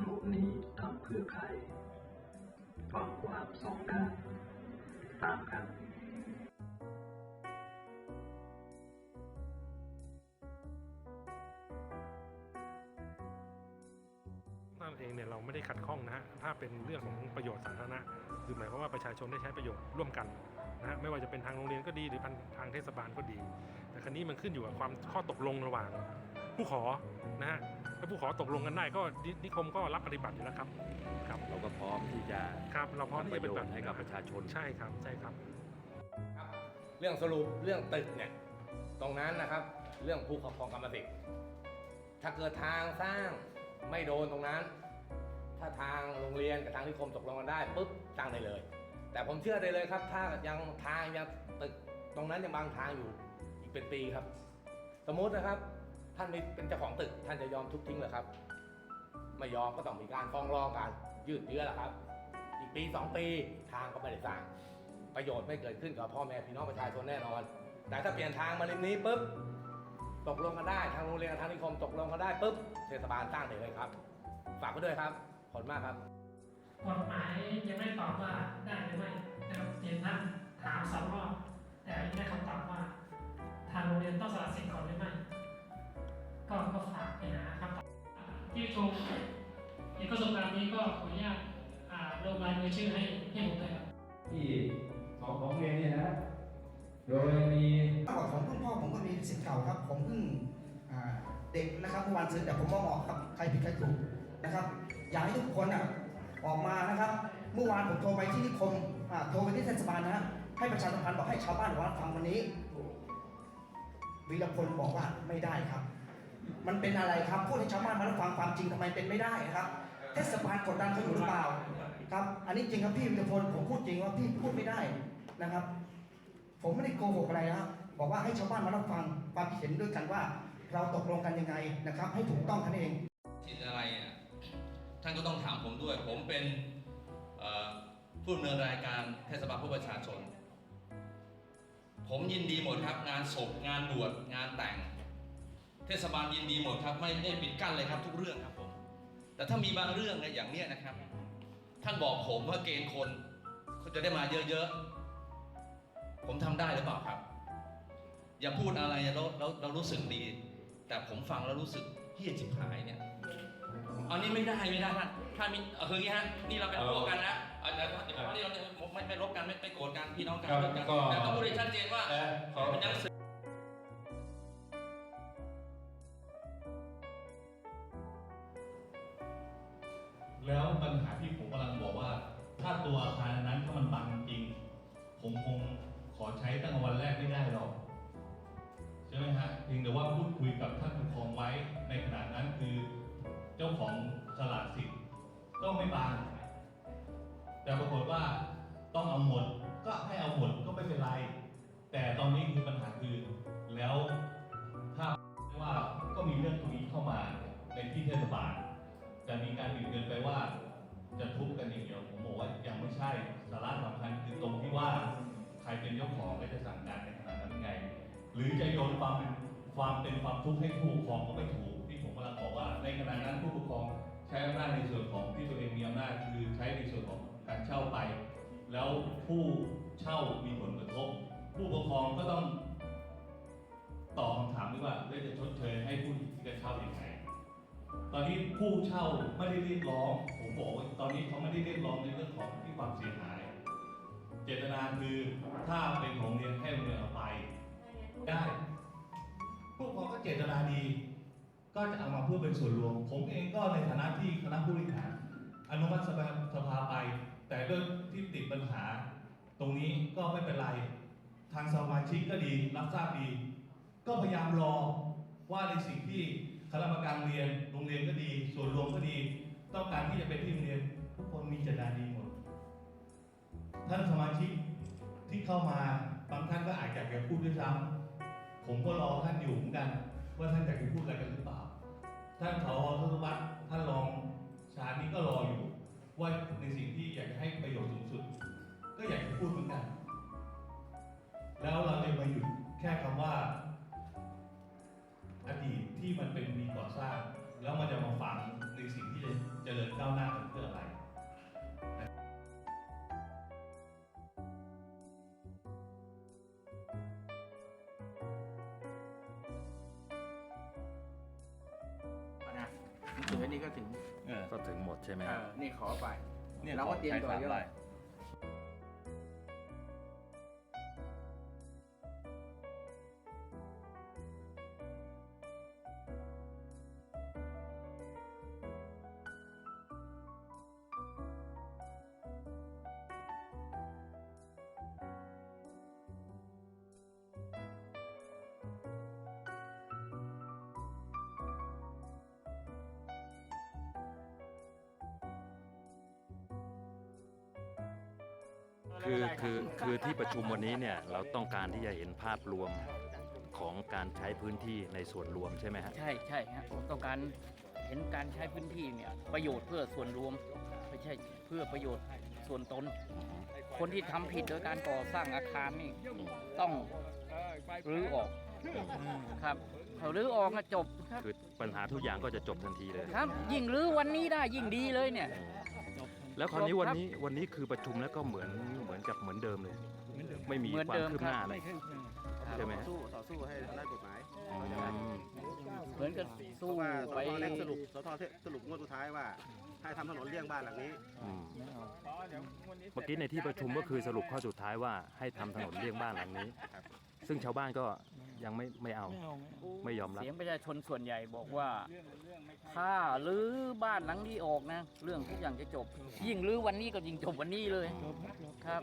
โลกนี้ทำเพื่อใครฟังความสองด้านตามกันนั่นเองเนี่ยเราไม่ได้ขัดข้องนะฮะถ้าเป็นเรื่องของประโยชน์สาธารณะคือหมายความว่าประชาชนได้ใช้ประโยชน์ร่วมกัน นะฮะไม่ว่าจะเป็นทางโรงเรียนก็ดีหรือทางเทศบาลก็ดี แต่ครั้นี้มันขึ้นอยู่กับความข้อตกลงระหว่างผู้ขอนะฮะถ้าผู้ขอตกลงกันได้ก็นินิคมก็รับปฏิบัติอยู่แล้วครับครับเราก็พร้อมที่จะครับเราพร้อมที่ทำปจะระปโยฏิบัชติน์ให้กับประชาชนใช่ครับใช่ครับครับ เรื่องสรุปเรื่องตึกเนี่ยตรงนั้นนะครับเรื่องผู้ครอบครองกรรมสิทธิ์ถ้าเกิดทางสร้างไม่โดนตรงนั้น ถ้าทางโรงเรียนกับทางนิคมตกลงกันได้ปุ๊บสร้างได้เลย แต่ผมเชื่อได้เลยครับ ถ้ายังทางยังตึกตรงนั้นยังบางทางอยู่อีกเป็นปีครับ สมมตินะครับ ท่านเป็นเจ้าของตึกท่านจะยอมทุบทิ้งเหรอครับ ไม่ยอมก็ต้องมีการฟ้องร้องกันยืดเยื้อแหละครับ อีกปีสองปีทางก็ไม่ได้สร้าง ประโยชน์ไม่เกิดขึ้นกับพ่อแม่พี่น้องประชาชนแน่นอน แต่ถ้าเปลี่ยนทางมาริมนี้ปุ๊บตกลงกันได้ทางโรงเรียนทางนิคมตกลงกันได้ปุ๊บเทศบาลสร้างได้เลยครับ ฝากไว้ด้วยครับขอบคุณมากครับ กฎหมายยังไม่ตอบว่าได้หรือไม่นะครับเห็นท่านถามสองรอบแต่ยังไม่ได้คำตอบว่า ทางโรงเรียนต้องสละสิทธิ์ก่อนหรือไม่ก็ก็ฝากไปหาคำตอบที่ชมเอกประสบการณ์นี้ก็ขออนุญาตลงรายมือชื่อให้ให้ผมด้วยครับที่สองของเรียนเนี่ยนะโดยมีประวัติของคุณพ่อผมก็มีสิทธิ์เก่าครับ ผมเพิ่งเด็กนะครับเมื่อวานซื้อแต่ผมมองออกครับใครผิดใครถูกนะครับอยากให้ทุกคนอะ ออกมานะครับ เมื่อวานผมโทรไปที่นิคมอ่าโทรไปที่เทศบาลนะฮะให้ประชาสัมพันธ์บอกให้ชาวบ้านวัดฟังวันนี้วีรพลบอกว่าไม่ได้ครับ มันเป็นอะไรครับพูดให้ชาวบ้านมาฟังความจริงทำไมเป็นไม่ได้นะครับเทศบาลกดดันเขาอยู่หรือเปล่าครับอันนี้จริงครับพี่วีรพลผมพูดจริงว่าพี่พูดไม่ได้นะครับ ผมไม่ได้โกหกอะไรนะครับบอกว่าให้ชาวบ้านมารับฟังความคิดเห็นด้วยกันว่า เราตกลงกันยังไงนะครับ ให้ถูกต้องกันเอง ท่านก็ต้องถามผมด้วย ผมเป็นผู้ดำเนินรายการเทศบาลเพื่อประชาชน ผมยินดีหมดครับ งานศพงานบวชงานแต่ง เทศบาลยินดีหมดครับ ไม่ได้ปิดกั้นเลยครับทุกเรื่องครับผม แต่ถ้ามีบางเรื่องเนี่ยอย่างเนี้ยนะครับ ท่านบอกผมว่าเกณฑ์คนเขาจะได้มาเยอะๆ ผมทำได้หรือเปล่าครับ อย่าพูดอะไรแล้วเราเรารู้สึกดี แต่ผมฟังแล้วรู้สึกเฮี้ยจิบหายเนี่ย อันนี้ไม่ได้ไม่ได้ท่านท่ามีเออคืออย่างนี้ฮะนี่เราเป็นพวกกันนะอาจารย์เดี๋ยวนี่เราเนี่ยไม่ไม่ลบกันไม่ไม่โกรธกันพี่น้องกันครับเลิกกันก็ แต่ต้องพูดให้ชัดเจนว่าเอ่อขอเป็นหนังสือแล้วปัญหาที่ผมกำลังบอกว่า ถ้าตัวอาคารนั้นถ้ามันบังจริง ผมคงขอใช้ตั้งแต่วันแรกไม่ได้หรอก ใช่ไหมฮะเพียงแต่ว่าพูดคุยกับท่านปกครอง หรือจะโยนความเป็นความเป็นความทุกข์ให้ผู้ปกครองก็ไม่ถูกที่ผมกำลังบอกว่า ในขณะนั้นผู้ปกครองใช้อำนาจในส่วนของที่ตัวเองมีอำนาจคือใช้ในส่วนของการเช่าไป แล้วผู้เช่ามีผลกระทบ ผู้ปกครองก็ต้องตอบคำถามด้วยว่าแล้จะชดเชยให้ผู้ที่จะเช่าอย่างไรตอนนี้ผู้เช่าไม่ได้เรียกร้อง ผมบอกว่าตอนนี้เขาไม่ได้เรียกร้องในเรื่องของที่ความเสียหาย เจตนาคือถ้าเป็นของเรียนให้โรงเรียนเอา ไปได้ ผู้ปกครองก็เจตนาดี ก็จะเอามาเพื่อเป็นส่วนรวม ผมเองก็ในฐานะที่คณะผู้บริหารอนุมัติสภาสภาไป แต่เรื่องที่ติดปัญหา ตรงนี้ก็ไม่เป็นไร ทางสมาชิกก็ดี รับทราบดี ก็พยายามรอว่าในสิ่งที่คณะกรรมการเรียนโรงเรียนก็ดี ส่วนรวมก็ดี ต้องการที่จะเป็นที่โรงเรียน ทุกคนมีเจตนาดีหมด ท่านสมาชิกที่เข้ามาบางท่านก็อาจอยากจะพูดด้วยซ้ำ ผมก็รอท่านอยู่เหมือนกัน ว่าท่านอยากจะพูดอะไรกันหรือเปล่า ท่านผอทศวัฒน์ท่านรองชาญนี้ก็รออยู่ ว่าในสิ่งที่อยากจะให้ประโยชน์สูงสุด ก็อยากจะพูดเหมือนกัน แล้วเราจะมาหยุดแค่คำว่า อดีตที่มันเป็นมีก่อสร้าง แล้วมันจะมาฝังในสิ่งที่จะเจริญก้าวหนี้ ก็ถึงก็ถึงหมดใช่ไหมเอฮะอนี่ขอไปเนี่ยเราก็เตรียมต่อยอด คือคือคือที่ประชุมวันนี้เนี่ยเราต้องการที่จะเห็นภาพรวมของการใช้พื้นที่ในส่วนรวมใช่ไหมฮะ ใช่ใช่ฮะผมต้องการเห็นการใช้พื้นที่เนี่ยประโยชน์เพื่อส่วนรวมไม่ใช่เพื่อประโยชน์ส่วนตน คนที่ทำผิดโดยการก่อสร้างอาคารนี่ต้องรื้อออกครับถ้ารื้อออกก็จบครับคือปัญหาทุกอย่างก็จะจบทันทีเลย ครับยิ่งรื้อวันนี้ได้ยิ่งดีเลยเนี่ย แล้วคราวนี้จบวันครับนี้วันนี้คือประชุมแล้วก็เหมือนเหมือนกับเหมือนเดิมเลยไม่มีเหมือนความเดิมคืบคหรับน้าอะไรใช่ไหมฮะสู้ต่อสู้ให้ทางด้านกฎหมายอืมเหมือนกับเพสู้ราะว่าสไปทเล็กสรุปสทสรุปงวดสุดท้ายว่า ให้ทำถนนเลี่ยงบ้านหลังนี้ อืมเมื่อกี้ในที่ประชุมก็คือสรุปข้อสุดท้ายว่าให้ทำถนนเลี่ยงบ้านหลังนี้ซึ่งชาวบ้านก็ยังไม่ไม่เอา ไม่ยอมรับ เสียงประชาชนส่วนใหญ่บอกว่า ถ้ารื้อบ้านหลังนี้ออกนะ เรื่องทุกอย่างจะจบ ยิ่งรื้อวันนี้ก็ยิ่งจบวันนี้เลยครับ